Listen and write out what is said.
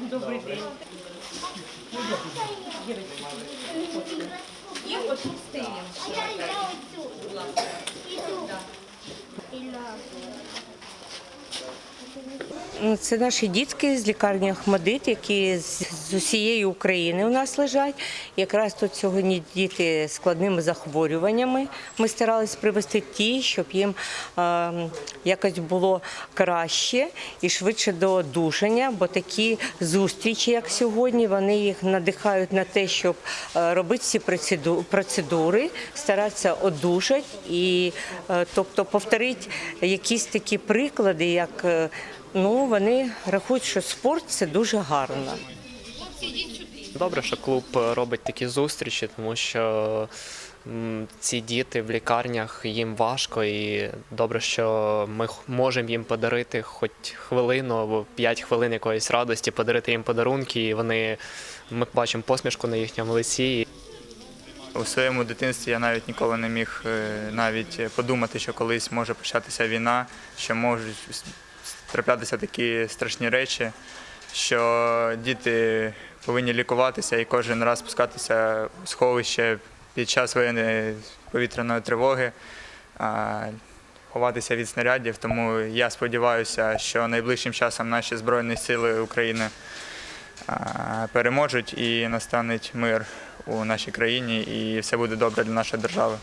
Добрый день. Є я стилі. Ну, Це наші дітки з лікарні Ахмадит, які з, усієї України у нас лежать. Якраз тут сьогодні діти з складними захворюваннями. Ми старались привести ті, щоб їм якось було краще і швидше до одужання, бо такі зустрічі, як сьогодні, вони їх надихають на те, щоб робити процеду- процедури, старатися одужати і тобто повторити якісь такі приклади, як е, ну вони рахують, що спорт це дуже гарно. Добре, що клуб е, робить такі зустрічі, тому що ці діти в лікарнях їм важко, і добре, що ми можемо їм подарити хоч хвилину або 5 хвилин якоїсь радості, подарити їм подарунки, і вони ми бачимо посмішку на їхньому лиці. У своєму дитинстві я навіть ніколи не міг е, навіть подумати, що колись може початися війна, що можуть траплятися такі страшні речі, що діти повинні лікуватися і кожен раз спускатися у сховище під час воєнної повітряної тривоги, ховатися від снарядів. Тому я сподіваюся, що найближчим часом наші Збройні Сили України переможуть і настане мир у нашій країні, і все буде добре для нашої держави.